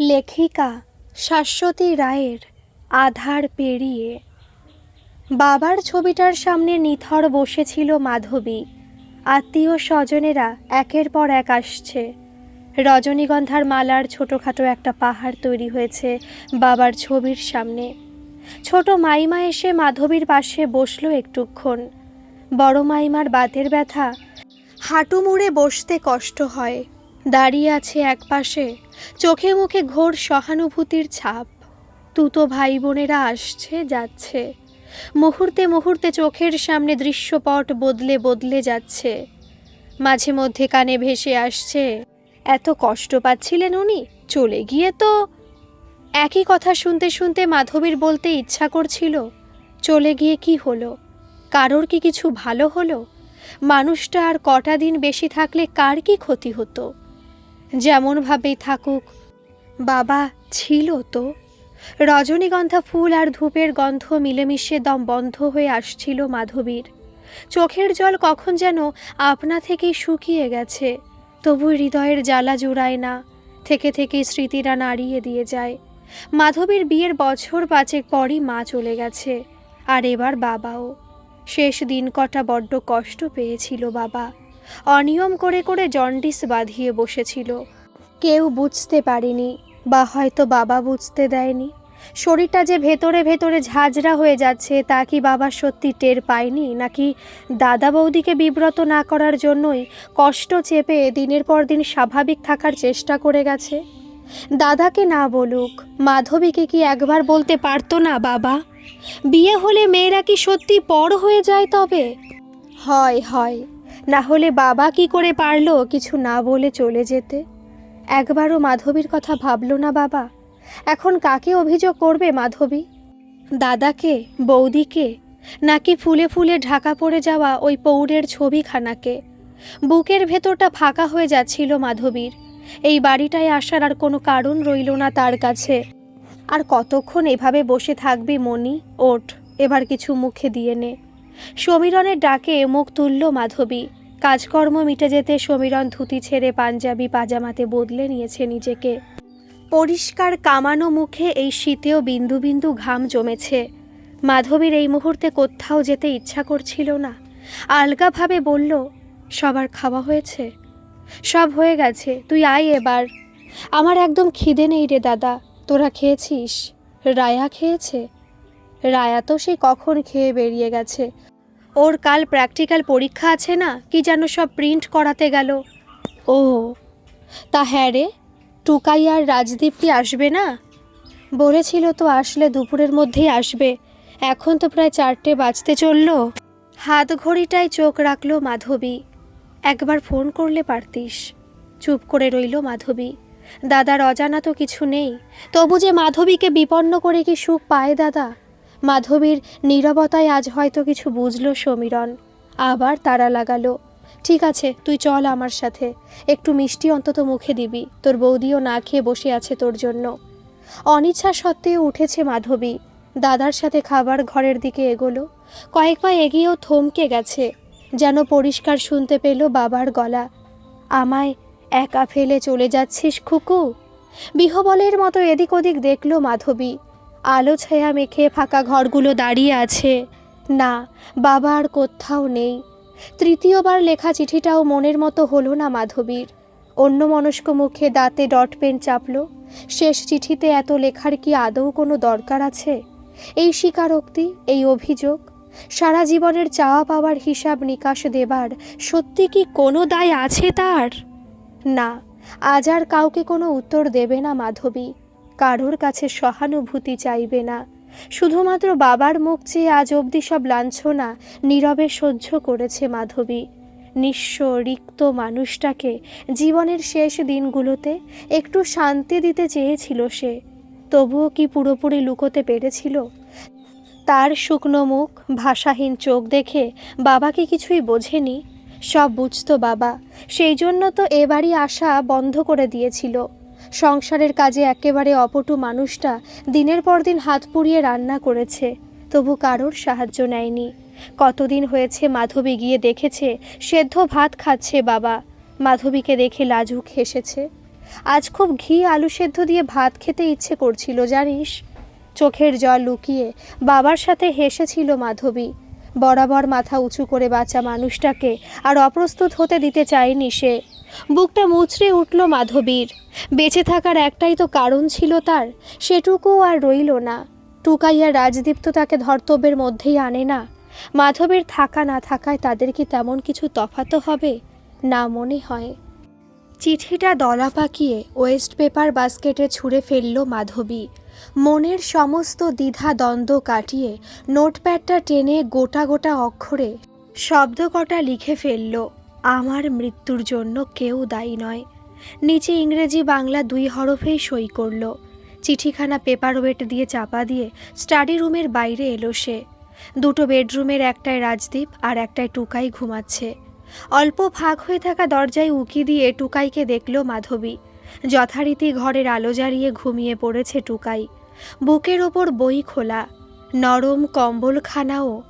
লেখিকা শাশ্বতী রায়ের আধার পেরিয়ে। বাবার ছবিটার সামনে নিথর বসেছিল মাধবী। আত্মীয় স্বজনেরা একের পর এক আসছে। রজনীগন্ধার মালার ছোটোখাটো একটা পাহাড় তৈরি হয়েছে বাবার ছবির সামনে। ছোট মাইমা এসে মাধবীর পাশে বসল একটুক্ষণ। বড় মাইমার বাতের ব্যথা, হাঁটু মুড়ে বসতে কষ্ট হয়। দাঁড়িয়ে আছে একপাশে। চোখে মুখে ঘোর সহানুভূতির ছাপ। তুতো ভাই বোনেরা আসছে, যাচ্ছে। মুহূর্তে মুহূর্তে চোখের সামনে দৃশ্যপট বদলে বদলে যাচ্ছে। মাঝে মধ্যে কানে ভেসে আসছে, এত কষ্ট পাচ্ছিলেন উনি? চলে গিয়ে তো একই কথা শুনতে শুনতে মাধবীর বলতে ইচ্ছা করছিল, চলে গিয়ে কি হলো? কারোর কি কিছু ভালো হলো? মানুষটা আর কটা দিন বেশি থাকলে কার কি ক্ষতি হতো? যেমনভাবেই থাকুক। বাবা ছিল তো। রজনীগন্ধা ফুল আর ধূপের গন্ধ মিলেমিশে দম বন্ধ হয়ে আসছিল মাধবীর। চোখের জল কখন যেন আপনা থেকেই শুকিয়ে গেছে। তবু হৃদয়ের জ্বালা জুড়ায় না। থেকে থেকে স্মৃতিরা নাড়িয়ে দিয়ে যায়। মাধবীর বিয়ের বছর পাঁচেক পরই মা চলে গেছে। আর এবার বাবাও। শেষ দিন কটা বড্ড কষ্ট পেয়েছিল বাবা। অনিয়ম করে করে জন্ডিস বাঁধিয়ে বসেছিল। কেউ বুঝতে পারেনি বা হয়তো বাবা বুঝতে দেয়নি। শরীরটা যে ভেতরে ভেতরে ঝাঁঝরা হয়ে যাচ্ছে তা কি বাবা সত্যি টের পায়নি? নাকি দাদা বৌদিকে বিব্রত না করার জন্যই কষ্ট চেপে দিনের পর দিন স্বাভাবিক থাকার চেষ্টা করে গেছে? দাদাকে না বলুক, মাধবীকে কি একবার বলতে পারতো না বাবা? বিয়ে হলে মেয়েরা কি সত্যি পর হয়ে যায় তবে? হয় হয়। না হলে বাবা কি করে পারল কিছু না বলে চলে যেতে? একবারও মাধবীর কথা ভাবলো না বাবা। এখন কাকে অভিযোগ করবে মাধবী? দাদাকে, বৌদিকে, নাকি ফুলে ফুলে ঢাকা পড়ে যাওয়া ওই পৌরের ছবিখানাকে? বুকের ভেতরটা ফাঁকা হয়ে যাচ্ছিল মাধবীর। এই বাড়িটায় আসার আর কোনো কারণ রইল না তার কাছে। আর কতক্ষণ এভাবে বসে থাকবি মনি ওঠ, এবার কিছু মুখে দিয়ে নে। সমীরণের ডাকে মুখ তুলল মাধবী। কাজকর্ম মিটে যেতে সমীরণ ধুতি ছেড়ে পাঞ্জাবি পাজামাতে বদলে নিয়েছে নিজেকে। পরিষ্কার কামানো মুখে এই শীতেও বিন্দু বিন্দু ঘাম জমেছে। মাধবীর এই মুহূর্তে কোথাও যেতে ইচ্ছা করছিল না। আলগাভাবে বলল, সবার খাওয়া হয়েছে? সব হয়ে গেছে, তুই আয় এবার। আমার একদম খিদে নেই রে দাদা। তোরা খেয়েছিস? রায়া খেয়েছে? রায়া তো সে কখন খেয়ে বেরিয়ে গেছে। ওর কাল প্র্যাকটিক্যাল পরীক্ষা আছে না, কি যেন সব প্রিন্ট করাতে গেল। ও তা হ্যাঁ রে, টুকাই আর রাজদীপ কি আসবে না? বলেছিল তো আসলে দুপুরের মধ্যেই আসবে। এখন তো প্রায় চারটে বাজতে চলল। হাত ঘড়িটায় চোখ রাখল মাধবী। একবার ফোন করলে পারতিস। চুপ করে রইল মাধবী। দাদার অজানা তো কিছু নেই। তবু যে মাধবীকে বিপন্ন করে কি সুখ পায় দাদা? মাধবীর নীরবতায় আজ হয়তো কিছু বুঝলো সমীরণ। আবার তারা লাগালো, ঠিক আছে, তুই চল আমার সাথে। একটু মিষ্টি অন্তত মুখে দিবি, তোর বৌদিও না খেয়ে বসে আছে তোর জন্য। অনিচ্ছা সত্ত্বেও উঠেছে মাধবী। দাদার সাথে খাবার ঘরের দিকে এগোলো। কয়েক পা এগিয়েও থমকে গেছে, যেন পরিষ্কার শুনতে পেল বাবার গলা। আমায় একা ফেলে চলে যাচ্ছিস, খুকু? বিহবলের মতো এদিক ওদিক দেখল মাধবী। আলো ছায়া মেখে ফাঁকা ঘরগুলো দাঁড়িয়ে আছে। না, বাবা আর কোথাও নেই। তৃতীয়বার লেখা চিঠিটাও মনের মতো হলো না মাধবীর। অন্য মনস্ক মুখে দাঁতে ডট পেন চাপল। শেষ চিঠিতে এত লেখার কি আদৌ কোনো দরকার আছে? এই স্বীকারোক্তি, এই অভিযোগ, সারা জীবনের চাওয়া পাওয়ার হিসাব নিকাশ দেবার সত্যি কি কোনো দায় আছে তার? না, আজ আর কাউকে কোনো উত্তর দেবে না মাধবী। কারোর কাছে সহানুভূতি চাইবে না। শুধুমাত্র বাবার মুখ চেয়ে আজ অবধি সব লাঞ্ছনা নীরবে সহ্য করেছে মাধবী। নিঃস্ব রিক্ত মানুষটাকে জীবনের শেষ দিনগুলোতে একটু শান্তি দিতে চেয়েছিল সে। তবুও কি পুরোপুরি লুকোতে পেরেছিল? তার শুকনো মুখ, ভাষাহীন চোখ দেখে বাবা কি কিছুই বোঝেনি? সব বুঝতো বাবা, সেই জন্য তো এবারই আসা বন্ধ করে দিয়েছিল। সংসারের কাজে একেবারে অপটু মানুষটা দিনের পর দিন হাত পুড়িয়ে রান্না করেছে, তবু কারোর সাহায্য নেয়নি। কতদিন হয়েছে মাধবী গিয়ে দেখেছে, সেদ্ধ ভাত খাচ্ছে বাবা, মাধবীকে দেখে লাজুক হেসেছে। আজ খুব ঘি আলু সেদ্ধ দিয়ে ভাত খেতে ইচ্ছে করছিল, জানিস? চোখের জল লুকিয়ে বাবার সাথে হেসেছিল মাধবী। বরাবর মাথা উঁচু করে বাঁচা মানুষটাকে আর অপ্রস্তুত হতে দিতে চায়নি সে। বুকটা মুচড়ে উঠল মাধবীর। বেঁচে থাকার একটাই তো কারণ ছিল তার সেটুকুও আর রইল না। টুকাইয়া রাজদীপ তো তাকে ধর্তব্যের মধ্যেই আনে না। মাধবীর থাকা না থাকায় তাদের কি তেমন কিছু তফাতও হবে? না মনে হয়। চিঠিটা দলা পাকিয়ে ওয়েস্ট পেপার বাস্কেটে ছুঁড়ে ফেলল মাধবী। মনের সমস্ত দ্বিধা দ্বন্দ্ব কাটিয়ে নোটপ্যাডটা টেনে গোটা গোটা অক্ষরে শব্দ কটা লিখে ফেলল। আমার মৃত্যুর জন্য কেউ দায়ী নয়। নিচে ইংরেজি বাংলা দুই হরফেই সই করল। চিঠিখানা পেপার ওয়েট দিয়ে চাপা দিয়ে স্টাডি রুমের বাইরে এলো সে। দুটো বেডরুমের একটায় রাজদীপ আর একটায় টুকাই ঘুমাচ্ছে। অল্প ফাঁক হয়ে থাকা দরজায় উকি দিয়ে টুকাইকে দেখল মাধবী। যথারীতি ঘরের আলো জ্বালিয়ে ঘুমিয়ে পড়েছে টুকাই। বুকের ওপর বই খোলা। নরম কম্বলখানাও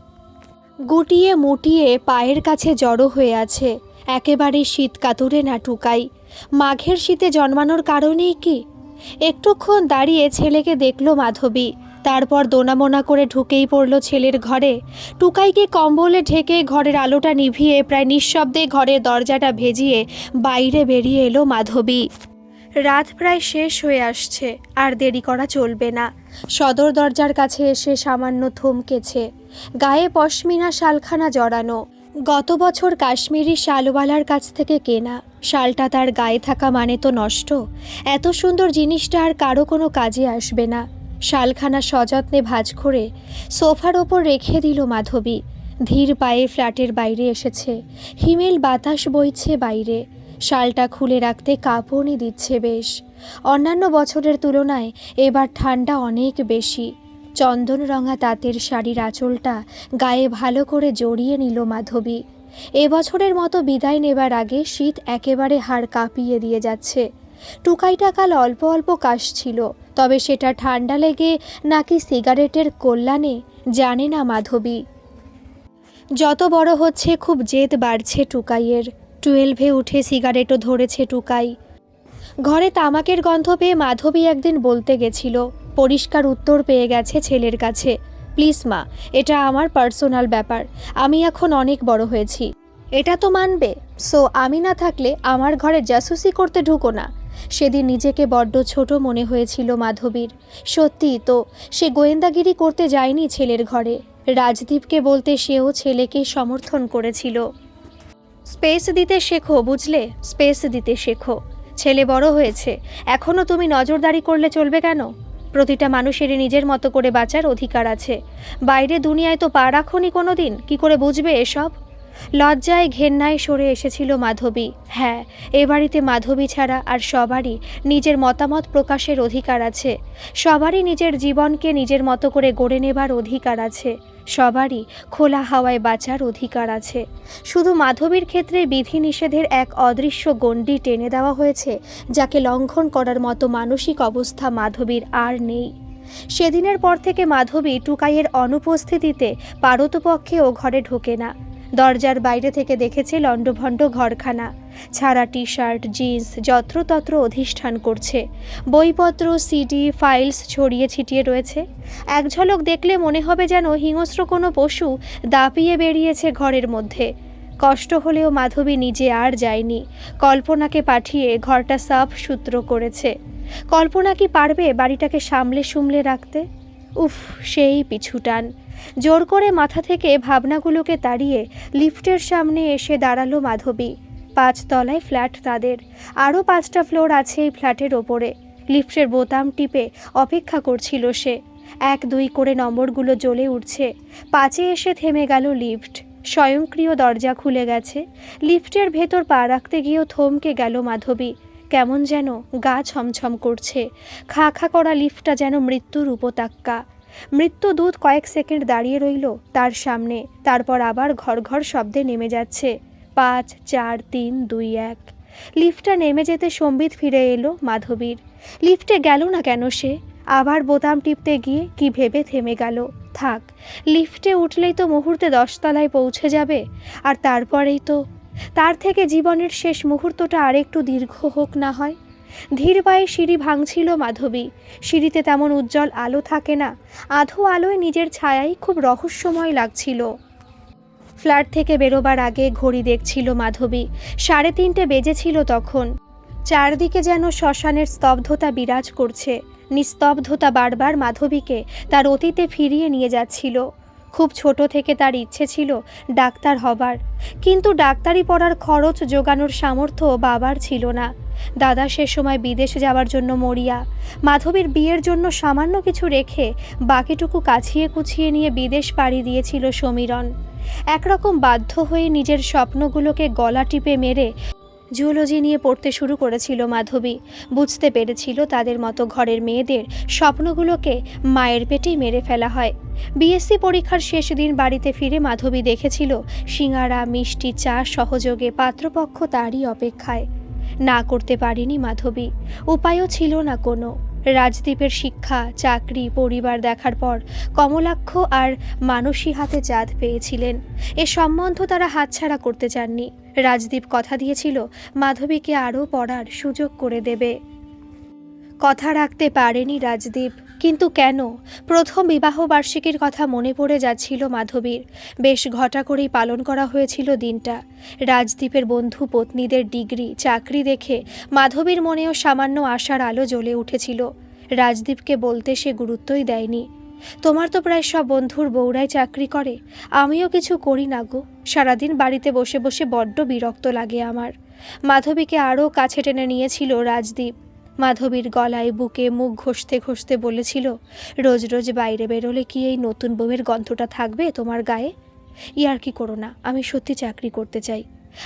গুটিয়ে মুটিয়ে পায়ের কাছে জড়ো হয়ে আছে। একেবারে শীত কাতুরে না টুকাই। মাঘের শীতে জন্মানোর কারণেই কি? একটুক্ষণ দাঁড়িয়ে ছেলেকে দেখল মাধবী। তারপর দোনামোনা করে ঢুকেই পড়ল ছেলের ঘরে। টুকাইকে কম্বলে ঢেকে ঘরের আলোটা নিভিয়ে প্রায় নিঃশব্দে ঘরের দরজাটা ভেজিয়ে বাইরে বেরিয়ে এলো মাধবী। রাত প্রায় শেষ হয়ে আসছে, আর দেরি করা চলবে না। সদর দরজার কাছে এসে সামান্য থমকেছে। গায়ে পশমিনা শালখানা জড়ানো। গত বছর কাশ্মীরি শালওয়ালার কাছ থেকে কেনা, শালটা তার গায়ে থাকা মানে তো নষ্ট। এত সুন্দর জিনিসটা আর কারও কোনো কাজে আসবে না। শালখানা সযত্নে ভাঁজ করে সোফার ওপর রেখে দিল মাধবী। ধীর পায়ে ফ্ল্যাটের বাইরে এসেছে। হিমেল বাতাস বইছে বাইরে। শালটা খুলে রাখতে কাঁপুনি দিচ্ছে বেশ। অন্যান্য বছরের তুলনায় এবার ঠান্ডা অনেক বেশি। চন্দন রঙা তাঁতের শাড়ির আঁচলটা গায়ে ভালো করে জড়িয়ে নিল মাধবী। এবছরের মতো বিদায় নেবার আগে শীত একেবারে হাড় কাঁপিয়ে দিয়ে যাচ্ছে। টুকাইটা কাল অল্প অল্প কাশছিল তবে সেটা ঠান্ডা লেগে নাকি সিগারেটের কল্যাণে জানে না মাধবী। যত বড় হচ্ছে খুব জেদ বাড়ছে টুকাইয়ের। টুয়েলভে উঠে সিগারেটও ধরেছে টুকাই। ঘরে তামাকের গন্ধ পেয়ে মাধবী একদিন বলতে গেছিল, পরিষ্কার উত্তর পেয়ে গেছে ছেলের কাছে। প্লিজ মা, এটা আমার পার্সোনাল ব্যাপার। আমি এখন অনেক বড় হয়েছি। এটা তো মানবে। সো আমি না থাকলে আমার ঘরে জাসুসি করতে ঢুকো না। সেদিন নিজেকে বড্ড ছোট মনে হয়েছিল মাধবীর। সত্যিই তো, সে গোয়েন্দাগিরি করতে যায়নি ছেলের ঘরে। রাজদীপকে বলতে সেও ছেলেকে সমর্থন করেছিল। স্পেস দিতে শেখো, বুঝলে? স্পেস দিতে শেখো। ছেলে বড় হয়েছে এখনও তুমি নজরদারি করলে চলবে কেন? প্রতিটা মানুষেরই নিজের মতো করে বাঁচার অধিকার আছে। বাইরে দুনিয়ায় তো পা রাখনি কোনো দিন কী করে বুঝবে এসব? লজ্জায় ঘেন্নায় সরে এসেছিল মাধবী। হ্যাঁ এ বাড়িতে মাধবী ছাড়া আর সবারই নিজের মতামত প্রকাশের অধিকার আছে। সবারই নিজের জীবনকে নিজের মতো করে গড়ে নেবার অধিকার আছে। সবারই খোলা হাওয়ায় বাঁচার অধিকার আছে। শুধু মাধবীর ক্ষেত্রে বিধিনিষেধের এক অদৃশ্য গণ্ডি টেনে দেওয়া হয়েছে, যাকে লঙ্ঘন করার মতো মানসিক অবস্থা মাধবীর আর নেই। সেদিনের পর থেকে মাধবী টুকাইয়ের অনুপস্থিতিতে পারতপক্ষেও ঘরে ঢোকে না। দরজার বাইরে থেকে দেখেছে লণ্ডভণ্ড ঘরখানা। ছাড়া টি শার্ট জিন্স যত্রতত্র অধিষ্ঠান করছে। বইপত্র, সিডি, ফাইলস ছড়িয়ে ছিটিয়ে রয়েছে। এক ঝলক দেখলে মনে হবে যেন হিংস্র কোনো পশু দাপিয়ে বেরিয়েছে ঘরের মধ্যে। কষ্ট হলেও মাধবী নিজে আর যায়নি। কল্পনাকে পাঠিয়ে ঘরটা সাফ সূত্র করেছে। কল্পনা কি পারবে বাড়িটাকে সামলে সুমলে রাখতে? উফ, সেই পিছুটান জোর করে মাথা থেকে ভাবনাগুলোকে তাড়িয়ে লিফটের সামনে এসে দাঁড়াল মাধবী। পাঁচতলায় ফ্ল্যাট তাদের। আরও পাঁচটা ফ্লোর আছে এই ফ্ল্যাটের ওপরে। লিফটের বোতাম টিপে অপেক্ষা করছিল সে। এক, দুই করে নম্বরগুলো জ্বলে উঠছে। পাঁচে এসে থেমে গেল লিফট। স্বয়ংক্রিয় দরজা খুলে গেছে। লিফটের ভেতর পা রাখতে গিয়েও থমকে গেল মাধবী। কেমন যেন গা ছমছম করছে। খা খা করা লিফটটা যেন মৃত্যুর উপতাক্কা মৃত্যু দূত কয়েক সেকেন্ড দাঁড়িয়ে রইল তার সামনে। তারপর আবার ঘর ঘর শব্দে নেমে যাচ্ছে। পাঁচ, চার, তিন, দুই, এক। লিফটটা নেমে যেতে সম্বিত ফিরে এলো মাধবীর। লিফটে গেল না কেন সে? আবার বোতাম টিপতে গিয়ে কি ভেবে থেমে গেল? থাক, লিফটে উঠলেই তো মুহূর্তে দশতলায় পৌঁছে যাবে। আর তারপরেই তো? তার থেকে জীবনের শেষ মুহূর্তটা আরেকটু দীর্ঘ হোক না হয়। ধীর পায়ে সিঁড়ি ভাঙছিল মাধবী। সিঁড়িতে তেমন উজ্জ্বল আলো থাকে না। আধো আলোয় নিজের ছায়াই খুব রহস্যময় লাগছিল। ফ্ল্যাট থেকে বেরোবার আগে ঘড়ি দেখছিল মাধবী। সাড়ে তিনটে বেজেছিল তখন। চারদিকে যেন শ্মশানের স্তব্ধতা বিরাজ করছে। নিস্তব্ধতা বারবার মাধবীকে তার অতীতে ফিরিয়ে নিয়ে যাচ্ছিল। খুব ছোট থেকে তার ইচ্ছে ছিল ডাক্তার হবার। কিন্তু ডাক্তারি পড়ার খরচ জোগানোর সামর্থ্য বাবার ছিল না। দাদা সে সময় বিদেশে যাওয়ার জন্য মরিয়া। মাধবীর বিয়ের জন্য সামান্য কিছু রেখে বাকিটুকু কাছিয়ে কুছিয়ে নিয়ে বিদেশ পাড়ি দিয়েছিল সমীরণ। একরকম বাধ্য হয়ে নিজের স্বপ্নগুলোকে গলা টিপে মেরে জুওলজি নিয়ে পড়তে শুরু করেছিল মাধবী। বুঝতে পেরেছিল তাদের মতো ঘরের মেয়েদের স্বপ্নগুলোকে মায়ের পেটেই মেরে ফেলা হয়। বিএসসি পরীক্ষার শেষ দিন বাড়িতে ফিরে মাধবী দেখেছিল সিঙ্গারা, মিষ্টি চা সহযোগে পাত্রপক্ষ তারই অপেক্ষায়। না করতে পারিনি মাধবী। উপায়ও ছিল না কোনো। রাজদ্বীপের শিক্ষা, চাকরি, পরিবার দেখার পর কমলাক্ষ আর মানসী হাতে চাঁদ পেয়েছিলেন। এ সম্বন্ধ তারা হাতছাড়া করতে চাননি। রাজদীপ কথা দিয়েছিল, মাধবীকে আরও পড়ার সুযোগ করে দেবে। কথা রাখতে পারেনি রাজদীপ, কিন্তু কেন? প্রথম বিবাহ বার্ষিকীর কথা মনে পড়ে যাচ্ছিল মাধবীর। বেশ ঘটা করেই পালন করা হয়েছিল দিনটা। রাজদীপের বন্ধু পত্নীদের ডিগ্রি, চাকরি দেখে মাধবীর মনেও সামান্য আশার আলো জ্বলে উঠেছিল। রাজদীপকে বলতে সে গুরুত্বই দেয়নি। তোমার তো প্রায় সব বন্ধুর বউরাই চাকরি করে। আমিও কিছু করি না গো। সারাদিন বাড়িতে বসে বসে বড্ড বিরক্ত লাগে আমার। মাধবীকে আরও কাছে টেনে নিয়েছিল রাজদীপ। মাধবীর গলায় বুকে মুখ ঘষতে ঘষতে বলেছিল, রোজ রোজ বাইরে বেরোলে কি এই নতুন বউয়ের গন্ধটা থাকবে তোমার গায়ে? ইয়ার কি করো না, আমি সত্যি চাকরি করতে চাই।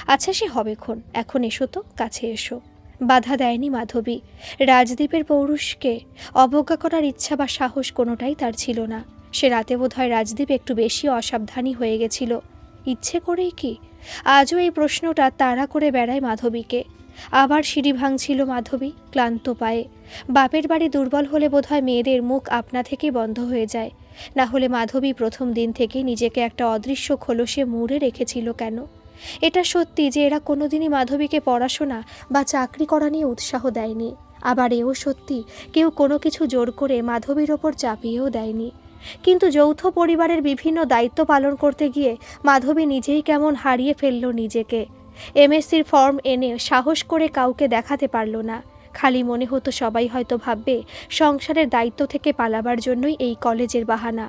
আচ্ছা সে হবে ক্ষণ। এখন এসো তো, কাছে এসো। বাধা দেয়নি মাধবী। রাজদীপের পৌরুষকে অবজ্ঞা করার ইচ্ছা বা সাহস কোনোটাই তার ছিল না। সে রাতে বোধহয় রাজদীপ একটু বেশি অসাবধানী হয়ে গেছিল। ইচ্ছে করেই কি? আজও এই প্রশ্নটা তাড়া করে বেড়ায় মাধবীকে। আবার সিঁড়ি ভাঙছিল মাধবী ক্লান্ত পায়ে। বাপের বাড়ি দুর্বল হলে বোধহয় মেয়েদের মুখ আপনা থেকেই বন্ধ হয়ে যায়। না হলে মাধবী প্রথম দিন থেকে নিজেকে একটা অদৃশ্য খোলসে মুড়ে রেখেছিল কেন? এটা সত্যি যে এরা কোনোদিনই মাধবীকে পড়াশোনা বা চাকরি করা নিয়ে উৎসাহ দেয়নি। আবার এও সত্যি, কেউ কোনো কিছু জোর করে মাধবীর ওপর চাপিয়েও দেয়নি। কিন্তু যৌথ পরিবারের বিভিন্ন দায়িত্ব পালন করতে গিয়ে মাধবী নিজেই কেমন হারিয়ে ফেলল নিজেকে। এমএসসির ফর্ম এনে সাহস করে কাউকে দেখাতে পারল না। খালি মনে হতো সবাই হয়তো ভাববে, সংসারের দায়িত্ব থেকে পালাবার জন্যই এই কলেজের বাহানা।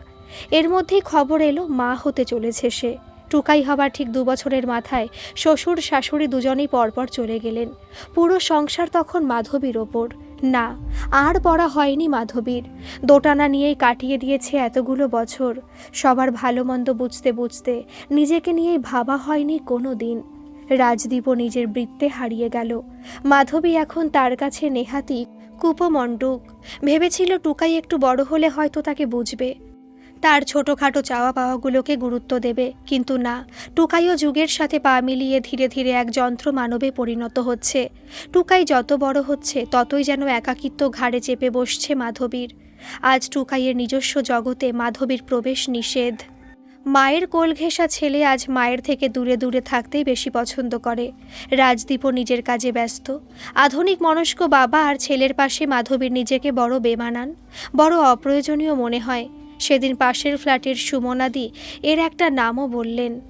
এর মধ্যেই খবর এলো, মা হতে চলেছে সে। টুকাই হবার ঠিক দু বছরের মাথায় শ্বশুর শাশুড়ি দুজনেই পরপর চলে গেলেন। পুরো সংসার তখন মাধবীর ওপর। না, আর পড়া হয়নি মাধবীর। দোটানা নিয়েই কাটিয়ে দিয়েছে এতগুলো বছর। সবার ভালো মন্দ বুঝতে বুঝতে নিজেকে নিয়েই ভাবা হয়নি কোনো দিন। রাজদীপও নিজের বৃত্তে হারিয়ে গেল। মাধবী এখন তার কাছে নেহাতি, কুপমণ্ডুক। ভেবেছিল টুকাই একটু বড় হলে হয়তো তাকে বুঝবে। তার ছোটোখাটো চাওয়া পাওয়াগুলোকে গুরুত্ব দেবে। কিন্তু না, টুকাইও যুগের সাথে পা মিলিয়ে ধীরে ধীরে এক যন্ত্র মানবে পরিণত হচ্ছে। টুকাই যত বড় হচ্ছে, ততই যেন একাকিত্ব ঘাড়ে চেপে বসছে মাধবীর। আজ টুকাইয়ের নিজস্ব জগতে মাধবীর প্রবেশ নিষেধ। মায়ের কোল ঘেঁষা ছেলে আজ মায়ের থেকে দূরে দূরে থাকতেই বেশি পছন্দ করে। রাজদীপও নিজের কাজে ব্যস্ত। আধুনিক মনস্ক বাবা আর ছেলের পাশে মাধবীর নিজেকে বড় বেমানান, বড় অপ্রয়োজনীয় মনে হয়। সেদিন পাশের ফ্ল্যাটের সুমনাদি এর একটা নামও বললেন।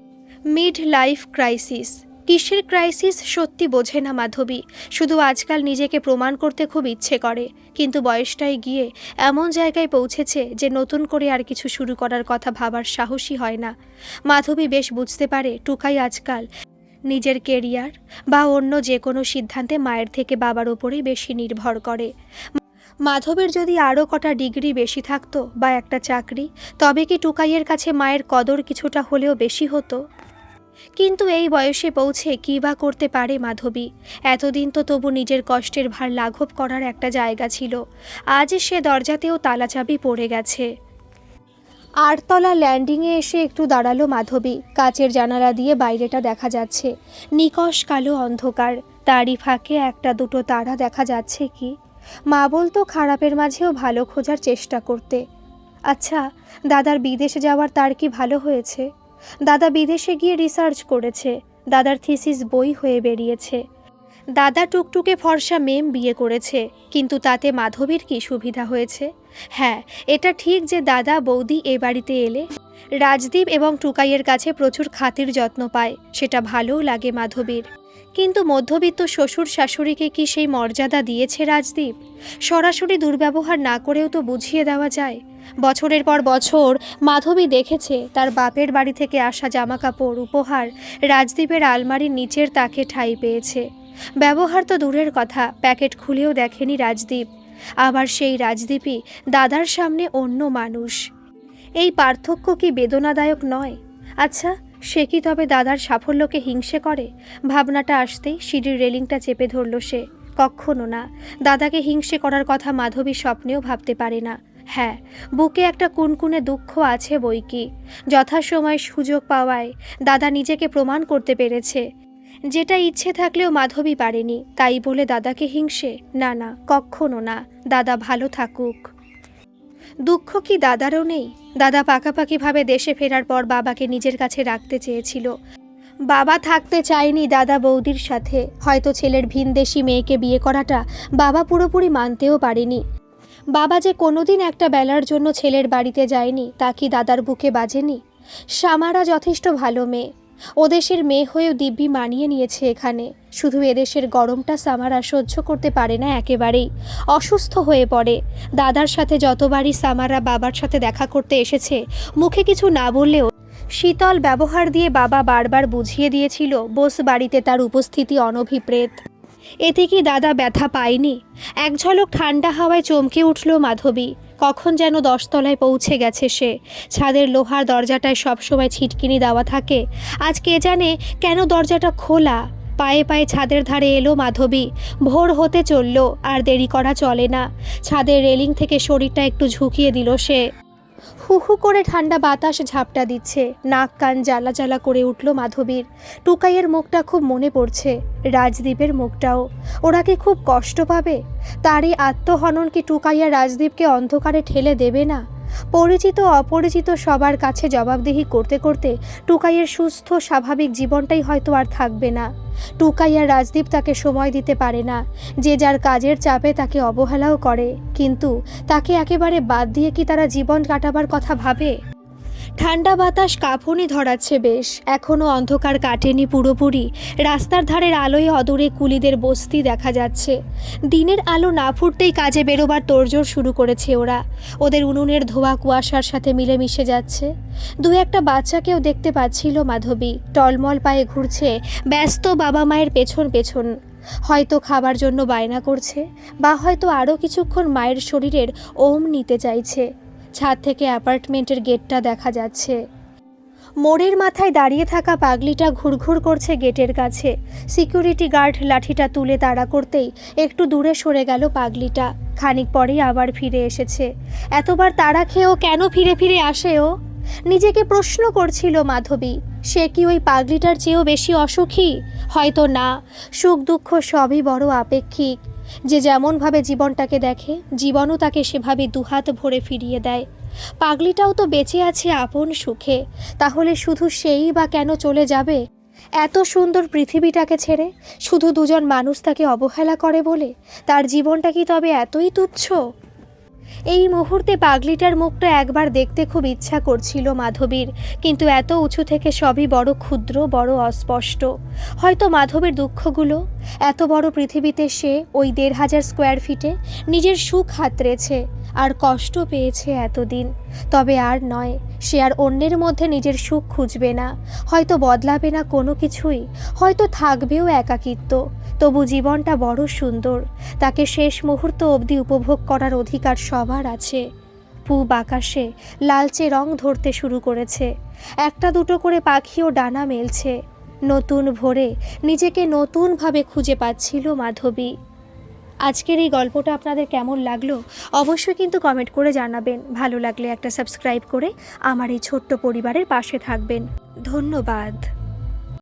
Mid life crisis. কিসের ক্রাইসিস সত্যি বোঝে না মাধবী। শুধু আজকাল নিজেকে প্রমাণ করতে খুব ইচ্ছে করে। কিন্তু বয়সটাই গিয়ে এমন জায়গায় পৌঁছেছে যে নতুন করে আর কিছু শুরু করার কথা ভাবার সাহসী হয় না। মাধবী বেশ বুঝতে পারে টুকাই আজকাল নিজের কেরিয়ার বা অন্য যে কোনো সিদ্ধান্তে মায়ের থেকে বাবার ওপরেই বেশি নির্ভর করে। মাধবের যদি আরও কটা ডিগ্রি বেশি থাকতো বা একটা চাকরি, তবে কি টুকাইয়ের কাছে মায়ের কদর কিছুটা হলেও বেশি হতো? কিন্তু এই বয়সে পৌঁছে কী বা করতে পারে মাধবী? এতদিন তো তবু নিজের কষ্টের ভার লাঘব করার একটা জায়গা ছিল। আজ সে দরজাতেও তালাচাবি পড়ে গেছে। আটতলা ল্যান্ডিংয়ে এসে একটু দাঁড়াল মাধবী। কাচের জানালা দিয়ে বাইরেটা দেখা যাচ্ছে। নিকশ কালো অন্ধকার। তারই ফাঁকে একটা দুটো তারা দেখা যাচ্ছে কি? মা বলতো খারাপের মাঝেও ভালো খোঁজার চেষ্টা করতে। আচ্ছা দাদার বিদেশে যাওয়ার তার কি ভালো হয়েছে? দাদা বিদেশে গিয়ে রিসার্চ করেছে, দাদার থিসিস বই হয়ে বেরিয়েছে। দাদা টুকটুকে ফর্সা মেম বিয়ে করেছে, কিন্তু তাতে মাধবীর কি সুবিধা হয়েছে? হ্যাঁ এটা ঠিক যে দাদা বৌদি এ বাড়িতে এলে রাজদীপ এবং টুকাইয়ের কাছে প্রচুর খাতির যত্ন পায়, সেটা ভালোও লাগে মাধবীর। কিন্তু মধ্যবিত্ত শ্বশুর শাশুড়িকে কি সেই মর্যাদা দিয়েছে রাজদীপ? সরাসরি দুর্ব্যবহার না করেও তো বুঝিয়ে দেওয়া যায়। বছরের পর বছর মাধবী দেখেছে তার বাপের বাড়ি থেকে আসা জামাকাপড় উপহার রাজদীপের আলমারির নিচের তাকে ঠাঁই পেয়েছে। ব্যবহার তো দূরের কথা, প্যাকেট খুলেও দেখেনি রাজদীপ। আবার সেই রাজদীপই দাদার সামনে অন্য মানুষ। এই পার্থক্য কি বেদনাদায়ক নয়? আচ্ছা সে কি তবে দাদার সাফল্যকে হিংসে করে? ভাবনাটা আসতেই সিঁড়ির রেলিংটা চেপে ধরল সে। কখনো না। দাদাকে হিংসে করার কথা মাধবী স্বপ্নেও ভাবতে পারে না। হ্যাঁ বুকে একটা কুনকুনে দুঃখ আছে বই কি। যথাসময় সুযোগ পাওয়ায় দাদা নিজেকে প্রমাণ করতে পেরেছে। যেটা ইচ্ছে থাকলেও মাধবী পারেনি, তাই বলে দাদাকে হিংসে? না না কখনো না। দাদা ভালো থাকুক। দুঃখ কি দাদারও নেই? দাদা পাকাপাকিভাবে দেশে ফেরার পর বাবাকে নিজের কাছে রাখতে চেয়েছিল। বাবা থাকতে চায়নি দাদা বৌদির সাথে। হয়তো ছেলের ভিনদেশি মেয়েকে বিয়ে করাটা বাবা পুরোপুরি মানতেও পারেনি। বাবা যে কোনোদিন একটা বেলার জন্য ছেলের বাড়িতে যায়নি, তা কি দাদার বুকে বাজেনি? শ্যামারা যথেষ্ট ভালো মেয়ে। ওদেশের মেয়ে হয়েও দিব্যি মানিয়ে নিয়েছে এখানে। শুধু এদেশের গরমটা সামারা সহ্য করতে পারে না একেবারেই। অসুস্থ হয়ে পড়ে। দাদার সাথে যতবারই সামারা বাবার সাথে দেখা করতে এসেছে, মুখে কিছু না বললেও শীতল ব্যবহার দিয়ে বাবা বারবার বুঝিয়ে দিয়েছিল বোস বাড়িতে তার উপস্থিতি অনভিপ্রেত। এতে কি দাদা ব্যথা পায়নি? এক ঝলক ঠান্ডা হাওয়ায় চমকে উঠল মাধবী। কখন যেন দশতলায় পৌঁছে গেছে সে। ছাদের লোহার দরজাটায় সবসময় ছিটকিনি দেওয়া থাকে। আজ কে জানে কেন দরজাটা খোলা। পায়ে পায়ে ছাদের ধারে এলো মাধবী। ভোর হতে চলল, আর দেরি করা চলে না। ছাদের রেলিং থেকে শরীরটা একটু ঝুঁকিয়ে দিল সে। হু হু করে ঠান্ডা বাতাস ঝাপটা দিচ্ছে। নাক কান জ্বালা জ্বালা করে উঠল মাধবীর। টুকাইয়ের মুখটা খুব মনে পড়ছে, রাজদীপের মুখটাও। ওরা কি খুব কষ্ট পাবে? তার এই আত্মহনন কি টুকাইয়া রাজদীপকে অন্ধকারে ঠেলে দেবে না? পরিচিত অপরিচিত সবার কাছে জবাবদিহি করতে করতে টুকাইয়ের সুস্থ, স্বাভাবিক জীবনটাই হয়তো আর থাকবে না। টুকাই আর রাজদীপ তাকে সময় দিতে পারে না। যে যার কাজের চাপে তাকে অবহেলাও করে। কিন্তু তাকে একেবারে বাদ দিয়ে কি তারা জীবন কাটাবার কথা ভাবে? ঠান্ডা বাতাস কাঁপুনি ধরাচ্ছে বেশ। এখনও অন্ধকার কাটেনি পুরোপুরি। রাস্তার ধারের আলোয় অদূরে কুলিদের বস্তি দেখা যাচ্ছে। দিনের আলো না ফুটতেই কাজে বেরোবার তোড়জোড় শুরু করেছে ওরা। ওদের উনুনের ধোয়া কুয়াশার সাথে মিলেমিশে যাচ্ছে। দু একটা বাচ্চাকেও দেখতে পাচ্ছিল মাধবী। টলমল পায়ে ঘুরছে, ব্যস্ত বাবা মায়ের পেছন পেছন। হয়তো খাবার জন্য বায়না করছে, বা হয়তো আরও কিছুক্ষণ মায়ের শরীরের ওম নিতে চাইছে। ছাদ থেকে অ্যাপার্টমেন্টের গেটটা দেখা যাচ্ছে। মোড়ের মাথায় দাঁড়িয়ে থাকা পাগলিটা ঘুরঘুর করছে গেটের কাছে। সিকিউরিটি গার্ড লাঠিটা তুলে তাড়া করতেই একটু দূরে সরে গেল পাগলিটা। খানিক পরেই আবার ফিরে এসেছে। এতবার তাড়া খেয়েও কেন ফিরে ফিরে আসে ও? নিজেকে প্রশ্ন করছিল মাধবী, সে কি ওই পাগলিটার চেয়েও বেশি অসুখী? হয়তো না। সুখ দুঃখ সবই বড় আপেক্ষিক। যে যেমনভাবে জীবনটাকে দেখে, জীবনও তাকে সেভাবে দুহাত ভরে ফিরিয়ে দেয়। পাগলিটাও তো বেঁচে আছে আপন সুখে। তাহলে শুধু সেই বা কেন চলে যাবে? এত সুন্দর পৃথিবীটাকে ছেড়ে শুধু দুজন মানুষ তাকে অবহেলা করে বলে? তার জীবনটা কি তবে এতই তুচ্ছ? এই মুহূর্তে পাগলিটার মুখটা একবার দেখতে খুব ইচ্ছা করছিল মাধবীর, কিন্তু এত উঁচু থেকে সবই বড় ক্ষুদ্র, বড় অস্পষ্ট। হয়তো মাধবীর দুঃখগুলো, এত বড় পৃথিবীতে সে ওই দেড় হাজার স্কোয়ার ফিটে নিজের সুখ হাতড়েছে। আর কষ্ট পেয়েছে এতদিন। তবে আর নয়, সে আর অন্যের মধ্যে নিজের সুখ খুঁজবে না। হয়তো বদলাবে না কোনো কিছুই, হয়তো থাকবেও একাকিত্ব। তবু জীবনটা বড় সুন্দর। তাকে শেষ মুহূর্ত অবধি উপভোগ করার অধিকার সবার আছে। পূব আকাশে লালচে রং ধরতে শুরু করেছে। একটা দুটো করে পাখিও ডানা মেলছে। নতুন ভোরে নিজেকে নতুনভাবে খুঁজে পাচ্ছিল মাধবী। আজকের এই গল্পটা আপনাদের কেমন লাগল অবশ্যই কিন্তু কমেন্ট করে জানাবেন। ভালো লাগলে একটা সাবস্ক্রাইব করে আমার এই ছোট্ট পরিবারের পাশে থাকবেন। ধন্যবাদ।